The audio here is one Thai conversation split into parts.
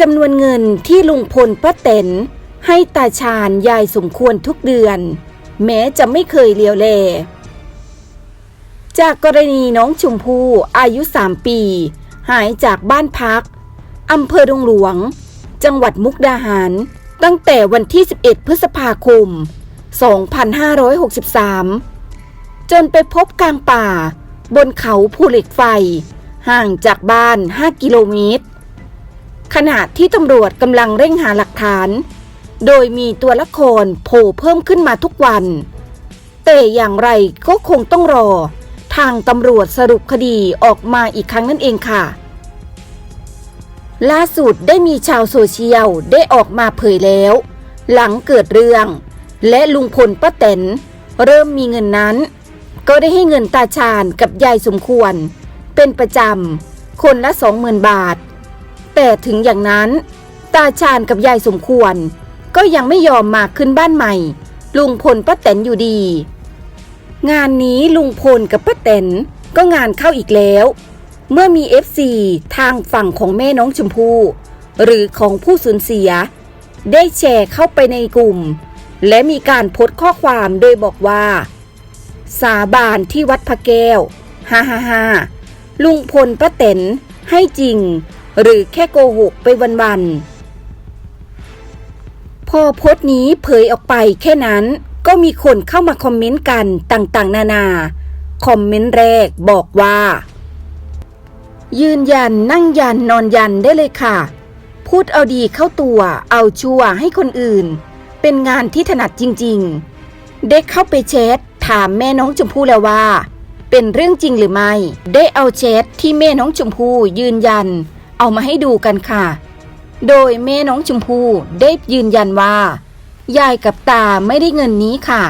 จำนวนเงินที่ลุงพลป้าเต็นให้ตาชาญยายสมควรทุกเดือน แม้จะไม่เคยเลียวแลจากกรณีน้องชมพู่อายุ 3 ปี หายจากบ้านพักอำเภอดงหลวง จังหวัดมุกดาหาร ตั้งแต่วันที่ 11 พฤษภาคม 2563 จนไปพบกลางป่า บนเขาภูเหล็กไฟ ห่างจากบ้าน 5 กิโลเมตร ขณะที่ตำรวจกำลังเร่งหาหลักฐาน โดยมีตัวละครโผล่เพิ่มขึ้นมาทุกวัน แต่อย่างไรก็คงต้องรอ ทางตำรวจสรุปคดีออกมาอีกครั้งนั่นเองค่ะ ล่าสุดได้มีชาวโซเชียลได้ออกมาเผยแล้ว หลังเกิดเรื่อง และลุงพลป้าแตนเริ่มมีเงินนั้น ก็ได้ให้เงินตาชาญกับยายสมควร เป็นประจำคนละสองหมื่นบาท แต่ถึงอย่างนั้น ตาชาญกับยายสมควร ก็ยังไม่ยอมมาขึ้นบ้านใหม่ ลุงพลป้าแตนอยู่ดี งานนี้ลุงพลกับป้าแตนก็งานเข้าอีกแล้ว เมื่อมี FC ทางฝั่งของแม่น้องชมพู่หรือของผู้สูญเสีย ได้แชร์เข้าไปในกลุ่ม และมีการโพสต์ข้อความโดยบอกว่า สาบานที่วัดพระแก้วฮ่าฮ่าฮ่าลุงพลป้าแตนให้จริง หรือแค่โกหกไปวันๆ พอโพสต์นี้เผยออกไปแค่นั้นก็มีคนเข้ามาคอมเมนต์กันต่างๆ นานา คอมเมนต์แรกบอกว่า ยืนยันนั่งยันนอนยันได้เลยค่ะ พูดเอาดีเข้าตัว เอาชัวให้คนอื่น เป็นงานที่ถนัดจริงๆ ได้เข้าไปแชทถามแม่น้องชมพู่แล้วว่า เป็นเรื่องจริงหรือไม่ ได้เอาแชทที่แม่น้องชมพู่ยืนยัน เอามาให้ดูกันค่ะ โดยแม่น้องชมพู่ได้ยืนยันว่า ยายกับตาไม่ได้เงินนี้ค่ะ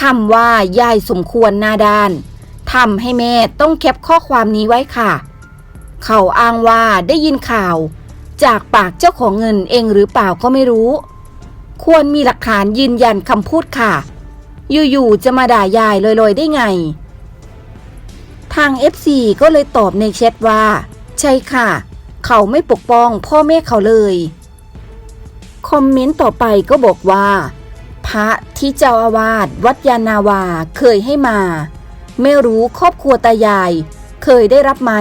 คำว่ายายสมควรหน้าด้านทำให้แม่ต้องแคปข้อความนี้ไว้ค่ะ เขาอ้างว่าได้ยินข่าว จากปากเจ้าของเงินเองหรือเปล่าก็ไม่รู้ ควรมีหลักฐานยืนยันคำพูดค่ะ อยู่ๆจะมาด่ายายลอยๆได้ไง ทาง FC ก็เลยตอบในแชทว่า ใช่ค่ะ เขาไม่ปกป้องพ่อแม่เขาเลย คอมเมนต์ต่อไปก็บอกว่า พระที่เจ้าอาวาสวัดยานาวาเคยให้มา ไม่รู้ครอบครัวตายาย เคยได้รับไหม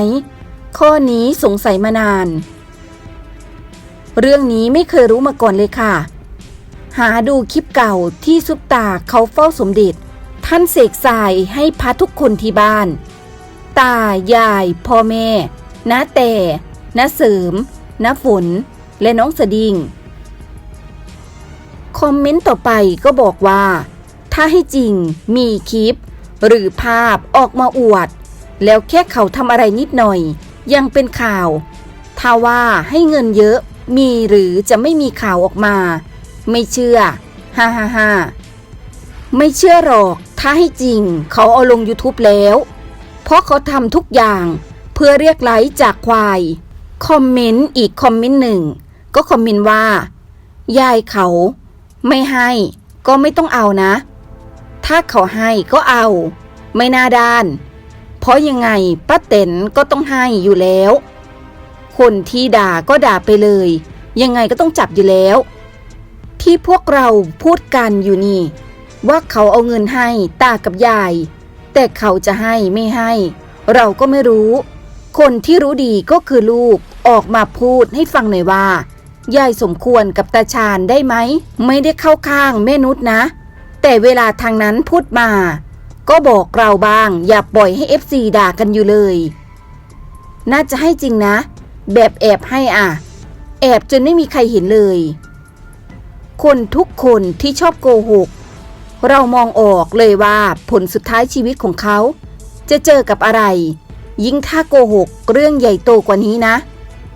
ข้อนี้สงสัยมานาน เรื่องนี้ไม่เคยรู้มาก่อนเลยค่ะ หาดูคลิปเก่าที่ซุปตาเขาเฝ้าสมเด็จ ท่านเสกสายให้พระทุกคนที่บ้าน ตายายพ่อแม่นาแต่ น้าเสริมน้าฝน และน้องสดิงคอมเมนต์ต่อไปก็บอกว่า ถ้าให้จริงมีคลิป หรือภาพออกมาอวด แล้วแค่เขาทำอะไรนิดหน่อย ยังเป็นข่าว ถ้าว่าให้เงินเยอะมีหรือจะไม่มีข่าวออกมา ไม่เชื่อฮ่าฮ่าฮ่าไม่เชื่อหรอก ถ้าให้จริงเขาเอาลง YouTube แล้ว เพราะเขาทำทุกอย่างเพื่อเรียกไลค์จากควาย คอมเมนต์อีกคอมเมนต์หนึ่ง ก็คอมเมนต์ว่า ยายเขาไม่ให้ก็ไม่ต้องเอานะ ถ้าเขาให้ก็เอา ไม่น่าด้าน เพราะยังไงป้าเต็นก็ต้องให้อยู่แล้ว คนที่ด่าก็ด่าไปเลย ยังไงก็ต้องจับอยู่แล้ว ที่พวกเราพูดกันอยู่นี่ ว่าเขาเอาเงินให้ตากับยาย แต่เขาจะให้ไม่ให้ เราก็ไม่รู้ คนที่รู้ดีก็คือลูกออกมาพูดให้ฟังหน่อยว่ายายสมควรกับตาชาญได้ไหม ไม่ได้เข้าข้างแม่นุษนะ แต่เวลาทางนั้นพูดมา ก็บอกเราบ้าง อย่าปล่อยให้ FC ด่ากันอยู่เลย น่าจะให้จริงนะ แบบแอบให้อะ แอบจนไม่มีใครเห็นเลย คนทุกคนที่ชอบโกหก เรามองออกเลยว่าผลสุดท้ายชีวิตของเขา จะเจอกับอะไร ยิ่งถ้าโกหกเรื่องใหญ่โตกว่านี้นะ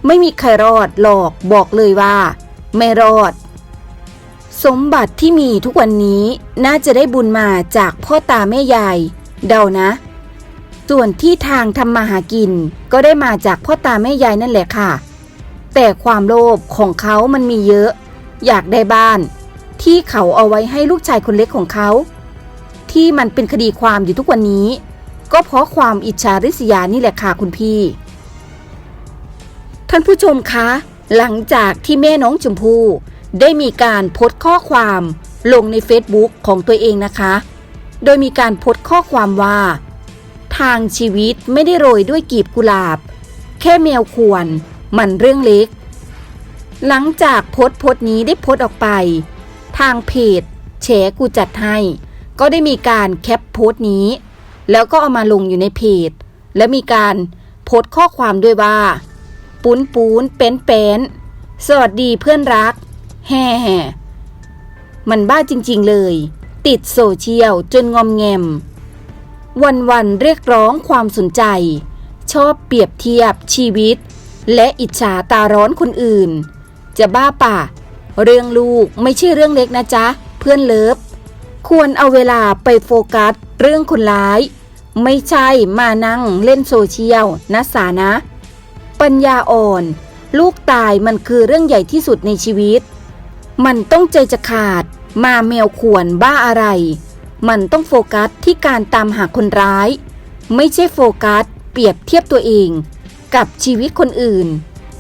ไม่มีใครรอดหรอกบอกเลยว่า ไม่รอด สมบัติที่มีทุกวันนี้น่าจะได้บุญมาจากพ่อตาแม่ยายเดานะ ส่วนที่ทางทำมาหากินก็ได้มาจากพ่อตาแม่ยายนั่นแหละค่ะ แต่ความโลภของเขามันมีเยอะ อยากได้บ้าน ที่เขาเอาไว้ให้ลูกชายคนเล็กของเขา ที่มันเป็นคดีความอยู่ทุกวันนี้ ก็เพราะความอิจฉาริษยานี่แหละค่ะคุณพี่ ท่านผู้ชมคะ หลังจากที่แม่น้องชมพู่ได้มีการโพสต์ข้อความลงใน Facebook ของตัวเองนะคะ โดยมีการโพสต์ข้อความว่า ทางชีวิตไม่ได้โรยด้วยกีบกุหลาบ แค่แมวควร มันเรื่องเล็ก หลังจากโพสต์โพสต์นี้ได้โพสต์ออกไป ทางเพจแฉกูจัดให้ ก็ได้มีการแคปโพสต์นี้ แล้วก็เอามาลงอยู่ในเพจ และมีการโพสต์ข้อความด้วยว่า ปูนปูนเป็นเป็นสวัสดีเพื่อนรัก แฮ่แห่มันบ้าจริงๆเลย ติดโซเชียลจนงอมแงมวันวันๆเรียกร้องความสนใจ ชอบเปรียบเทียบชีวิต และอิจฉาตาร้อนคนอื่น จะบ้าป่ะ เรื่องลูกไม่ใช่เรื่องเล็กนะจ๊ะ เพื่อนเลิฟ ควรเอาเวลาไปโฟกัสเรื่องคนร้าย ไม่ใช่มานั่งเล่นโซเชียลนะสานะ ปัญญาอ่อน ลูกตายมันคือเรื่องใหญ่ที่สุดในชีวิต มันต้องใจจะขาด มาแมวขวนบ้าอะไร มันต้องโฟกัสที่การตามหาคนร้าย ไม่ใช่โฟกัส เปรียบเทียบตัวเอง กับชีวิตคนอื่น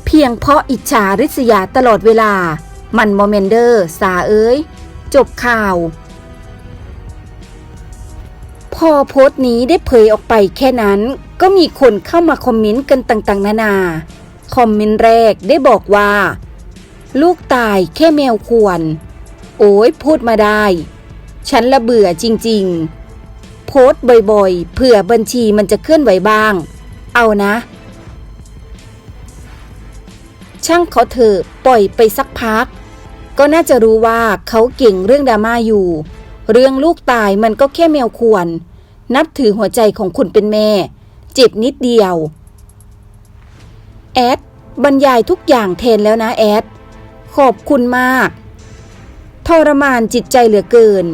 เพียงเพราะอิจฉาริษยาตลอดเวลา มันโมเมนเดอร์ สาเอ้ย จบข่าว พอโพสต์นี้ได้เผยออกไปแค่นั้น ก็มีคนเข้ามาคอมเมนต์กันต่างๆ นานา คอมเมนต์แรกได้บอกว่า ลูกตายแค่แมวควร โอ้ยพูดมาได้ ฉันละเบื่อจริง ๆ โพสต์บ่อยๆ เผื่อบัญชีมันจะเคลื่อนไหวบ้าง เอานะ ช่างเขาเถอะปล่อยไปสักพัก ก็น่าจะรู้ว่าเขาเก่งเรื่องดราม่าอยู่ เรื่องลูกตายมันก็แค่แมวควร นับถือหัวใจของคุณเป็นแม่ เจ็บนิดเดียว แอด บรรยายทุกอย่างแทนแล้วนะแอด ขอบคุณมาก ทรมานจิตใจเหลือเกิน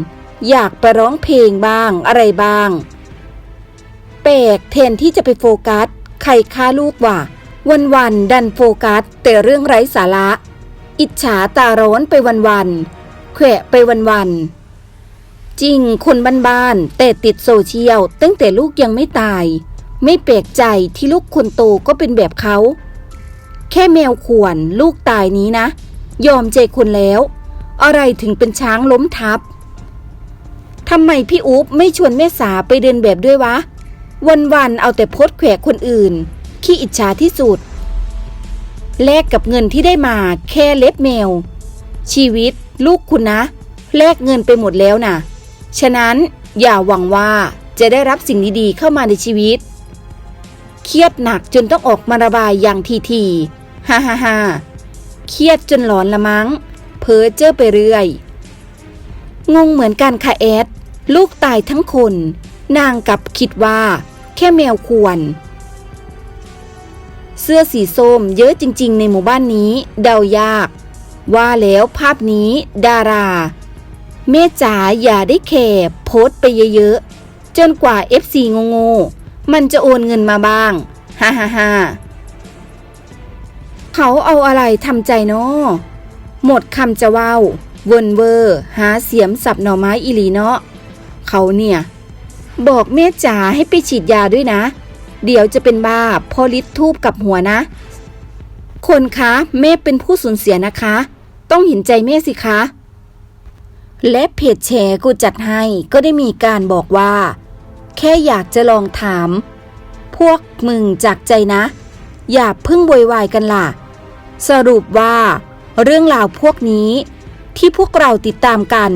อยากไปร้องเพลงบ้างอะไรบ้าง แปลกแทนที่จะไปโฟกัส ใครฆ่าลูกว่ะ วันวันดันโฟกัส แต่เรื่องไร้สาระ อิจฉาตาร้อนไปวันวันแขวะไปวันวัน จริงคนบ้านๆแต่ติดโซเชียลตั้งแต่ลูกยังไม่ตาย ไม่แปลกใจที่ลูกคนโตก็เป็นแบบเขา แค่แมวข่วนลูกตายนี้นะ ยอมใจคนแล้ว อะไรถึงเป็นช้างล้มทับทำไมพี่อุ๊บไม่ชวนแม่สาไปเดินแบบด้วยวะ วันๆเอาแต่โพสแขวะคนอื่น ขี้อิจฉาที่สุดแลกกับเงินที่ได้มาแค่เล็บแมว ชีวิตลูกคุณนะ แลกเงินไปหมดแล้วน่ะ ฉะนั้นอย่าหวังว่าจะได้รับสิ่งดีๆเข้ามาในชีวิต เครียดหนักจนต้องออกมาระบายอย่างทีทีๆฮ่าฮ่าฮ่าเครียดจนหลอนละมั้ง เพ้อเจ้อไปเรื่อย งงเหมือนกันค่ะแอด ลูกตายทั้งคน นางกลับคิดว่า แค่แมวควร เสื้อสีส้มเยอะจริง ๆ ในหมู่บ้านนี้ เดายาก ว่าแล้วภาพนี้ ดารา เมจ๋าอย่าได้แคบโพสไปเยอะๆ จนกว่า FC งงๆมันจะโอนเงินมาบ้าง ฮ่าฮ่าฮ่าเขาเอาอะไรทำใจเนาะหมดคำจะเว้าเวินเวอร์หาเสียมสับหน่อไม้อีหลีเนาะเขาเนี่ย บอกแม่จ๋าให้ไปฉีดยาด้วยนะ เดี๋ยวจะเป็นบ้าพอลิดทูบกับหัวนะ คนคะแม่เป็นผู้สูญเสียนะคะ ต้องเห็นใจแม่สิคะ และเพจแชร์กูจัดให้ก็ได้มีการบอกว่า แค่อยากจะลองถาม พวกมึงจากใจนะ อย่าพึ่งโวยวายกันล่ะ สรุปว่า เรื่องราวพวกนี้ ที่พวกเราติดตามกัน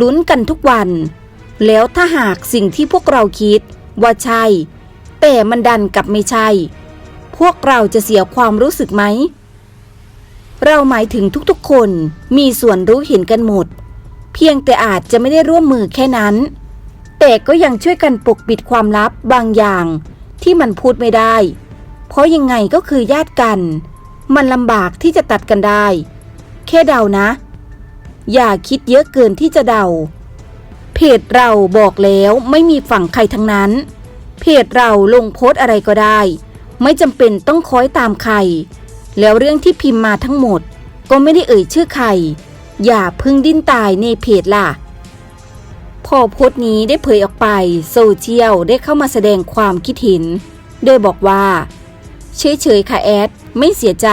ลุ้นกันทุกวัน แล้วถ้าหากสิ่งที่พวกเราคิด ว่าใช่ แต่มันดันกลับไม่ใช่ พวกเราจะเสียความรู้สึกไหม เราหมายถึงทุกๆคนมีส่วนรู้เห็นกันหมด เพียงแต่อาจจะไม่ได้ร่วมมือแค่นั้น แต่ก็ยังช่วยกันปกปิดความลับบางอย่างที่มันพูดไม่ได้ เพราะยังไงก็คือญาติกัน มันลำบากที่จะตัดกันได้ แค่เดานะ อย่าคิดเยอะเกินที่จะเดา เพจเราบอกแล้วไม่มีฝั่งใครทั้งนั้น เพจเราลงโพสอะไรก็ได้ ไม่จำเป็นต้องคอยตามใคร แล้วเรื่องที่พิมพ์มาทั้งหมด ก็ไม่ได้เอ่ยชื่อใคร อย่าพึ่งดิ้นตายในเพจล่ะ พอโพสต์นี้ได้เผยออกไปโซเชียลได้เข้ามาแสดงความคิดเห็น โดยบอกว่า เฉยๆค่ะแอด ไม่เสียใจ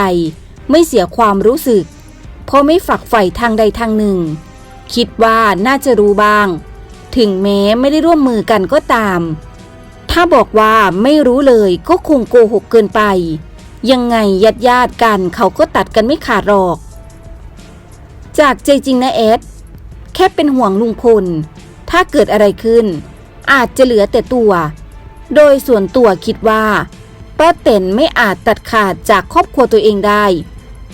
ไม่เสียความรู้สึก เพราะไม่ฝักใฝ่ทางใดทางหนึ่ง คิดว่าน่าจะรู้บ้าง ถึงแม้ไม่ได้ร่วมมือกันก็ตาม ถ้าบอกว่าไม่รู้เลยก็คงโกหกเกินไป ยังไงญาติญาติกันเขาก็ตัดกันไม่ขาดหรอก จากใจจริงนะเอสแค่เป็นห่วงลุงพล ถ้าเกิดอะไรขึ้น อาจจะเหลือแต่ตัว โดยส่วนตัวคิดว่าป้าเต็นไม่อาจตัดขาดจากครอบครัวตัวเองได้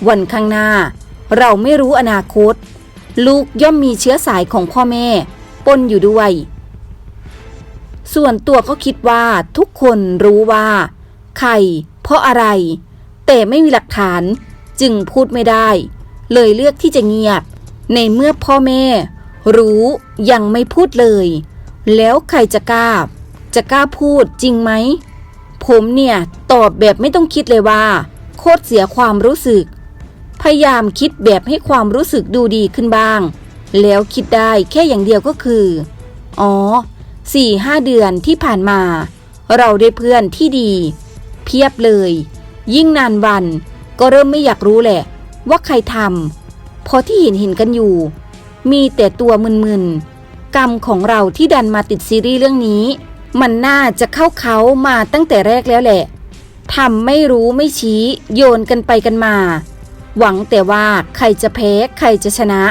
วันข้างหน้า เราไม่รู้อนาคต ลูกย่อมมีเชื้อสายของพ่อแม่ ปนอยู่ด้วย ส่วนตัวก็คิดว่าทุกคนรู้ว่า ใคร เพราะอะไร แต่ไม่มีหลักฐานจึงพูดไม่ได้ เลยเลือกที่จะเงียบ ในเมื่อพ่อแม่ รู้ยังไม่พูดเลย แล้วใครจะกล้า จะกล้าพูดจริงไหม ผมเนี่ย ตอบแบบไม่ต้องคิดเลยว่า โคตรเสียความรู้สึก พยายามคิดแบบให้ความรู้สึกดูดีขึ้นบ้าง แล้วคิดได้แค่อย่างเดียวก็คือ อ๋อสี่ห้าเดือนที่ผ่านมา เราได้เพื่อนที่ดี เพียบเลย ยิ่งนานวันก็เริ่มไม่อยากรู้แหละ ว่าใครทำเพราะที่เห็นเห็นกันอยู่ มีแต่ตัวมึนๆ กรรมของเราที่ดันมาติดซีรีส์เรื่องนี้ มันน่าจะเข้าเขามาตั้งแต่แรกแล้วแหละทำไม่รู้ไม่ชี้โยนกันไปกันมา หวังแต่ว่าใครจะแพ้ใครจะชนะ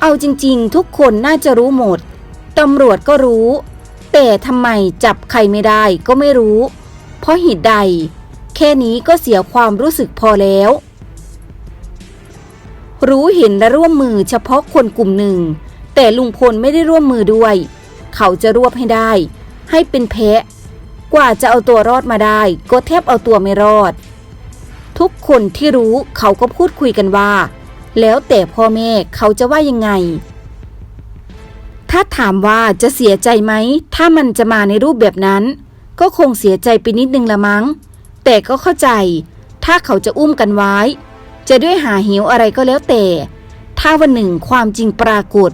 เอาจริงๆ ทุกคนน่าจะรู้หมดตำรวจก็รู้ แต่ทำไมจับใครไม่ได้ก็ไม่รู้ เพราะเหตุใด แค่นี้ก็เสียความรู้สึกพอแล้ว รู้เห็นและร่วมมือเฉพาะคนกลุ่มหนึ่ง แต่ลุงพลไม่ได้ร่วมมือด้วย เขาจะรวบให้ได้ ให้เป็นแพะ กว่าจะเอาตัวรอดมาได้ ก็แทบเอาตัวไม่รอด ทุกคนที่รู้เขาก็พูดคุยกันว่า แล้วแต่พ่อแม่เขาจะว่ายังไง ถ้าถามว่าจะเสียใจไหม ถ้ามันจะมาในรูปแบบนั้น ก็คงเสียใจไปนิดนึงละมั้ง แต่ก็เข้าใจ ถ้าเขาจะอุ้มกันไว้ จะด้วยหาหิวอะไรก็แล้วแต่ ถ้าวันหนึ่งความจริงปรากฏ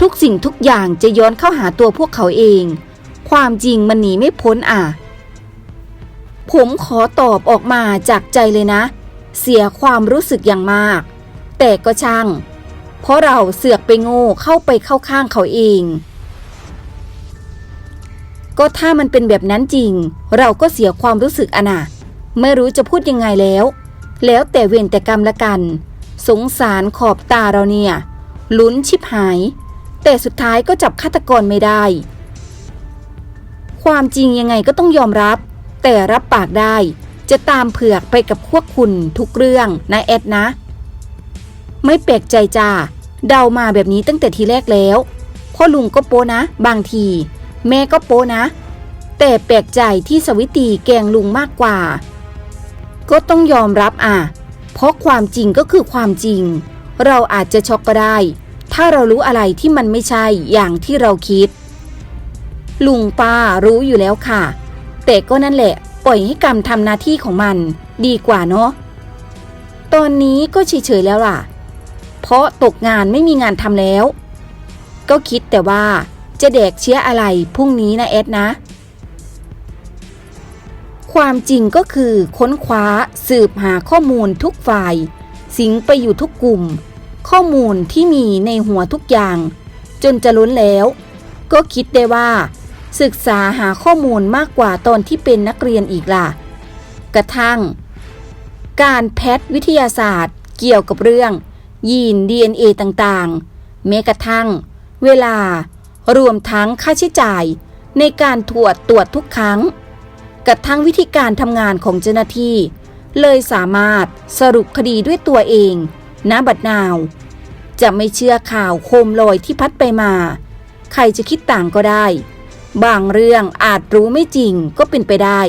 ทุกสิ่งทุกอย่างจะย้อนเข้าหาตัวพวกเขาเอง ความจริงมันหนีไม่พ้นอะ ผมขอตอบออกมาจากใจเลยนะ เสียความรู้สึกอย่างมาก แต่ก็ช่าง เพราะเราเสือกไปโง่เข้าไปเข้าข้างเขาเองก็ถ้ามันเป็นแบบนั้นจริง เราก็เสียความรู้สึกอะนะไม่รู้จะพูดยังไงแล้ว แล้วแต่เวรแต่กรรมละกัน สงสารขอบตาเราเนี่ย ลุ้นชิบหาย แต่สุดท้ายก็จับฆาตกรไม่ได้ ความจริงยังไงก็ต้องยอมรับ แต่รับปากได้ จะตามเผือกไปกับพวกคุณทุกเรื่องนะแอดนะ ไม่แปลกใจจ้าเดามาแบบนี้ตั้งแต่ทีแรกแล้วพ่อลุงก็โป้นะ บางที แม่ก็โป้นะ แต่แปลกใจที่สวิตีแกงลุงมากกว่า ก็ต้องยอมรับอะ เพราะความจริงก็คือความจริง เราอาจจะช็อกก็ได้ ถ้าเรารู้อะไรที่มันไม่ใช่อย่างที่เราคิด ลุงป้ารู้อยู่แล้วค่ะ แต่ก็นั่นแหละ ปล่อยให้กรรมทำหน้าที่ของมัน ดีกว่าเนาะ ตอนนี้ก็เฉยๆแล้วล่ะ เพราะตกงานไม่มีงานทำแล้ว ก็คิดแต่ว่าจะแดกเชื้ออะไรพรุ่งนี้นะแอดนะ ความจริงก็คือค้นคว้าสืบหาข้อมูลทุกฝ่าย สิงไปอยู่ทุกกลุ่ม ข้อมูลที่มีในหัวทุกอย่าง จนจะล้นแล้ว ก็คิดได้ว่า ศึกษาหาข้อมูลมากกว่าตอนที่เป็นนักเรียนอีกล่ะ กระทั่ง การแพทย์วิทยาศาสตร์ เกี่ยวกับเรื่อง ยีน DNA ต่างๆ แม้กระทั่ง เวลารวมทั้งค่าใช้จ่ายในการตรวจตรวจทุกครั้ง กระทั่งวิธีการทำงานของเจ้าหน้าที่ เลยสามารถสรุปคดีด้วยตัวเองณบัดนาว จะไม่เชื่อข่าวโคมลอยที่พัดไปมา ใครจะคิดต่างก็ได้ บางเรื่องอาจรู้ไม่จริงก็เป็นไปได้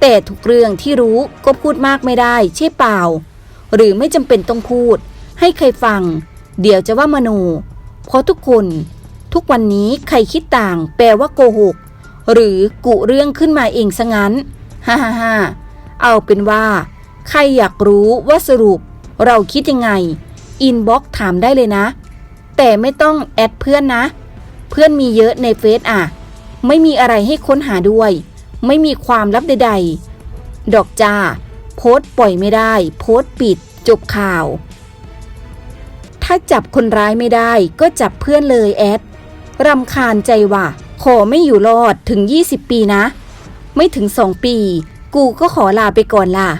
แต่ทุกเรื่องที่รู้ก็พูดมากไม่ได้ใช่เปล่า หรือไม่จำเป็นต้องพูด ให้ใครฟัง เดี๋ยวจะว่ามโน เพราะทุกคน ทุกวันนี้ใครคิดต่างแปลว่าโกหก หรือกุเรื่องขึ้นมาเองซะงั้นฮ่าฮ่าฮ่าเอาเป็นว่า ใครอยากรู้ว่าสรุปเราคิดยังไง อินบ็อกถามได้เลยนะ แต่ไม่ต้องแอดเพื่อนนะ เพื่อนมีเยอะในเฟซอะ ไม่มีอะไรให้ค้นหาด้วย ไม่มีความลับใด ๆ ดอกจ้า โพสปล่อยไม่ได้ โพสปิด จบข่าว ถ้าจับคนร้ายไม่ได้ก็จับเพื่อนเลยแอดรำคาญใจว่ะ ขอไม่อยู่รอดถึง 20 ปีนะ ไม่ถึงสองปี กูก็ขอลาไปก่อนล่ะ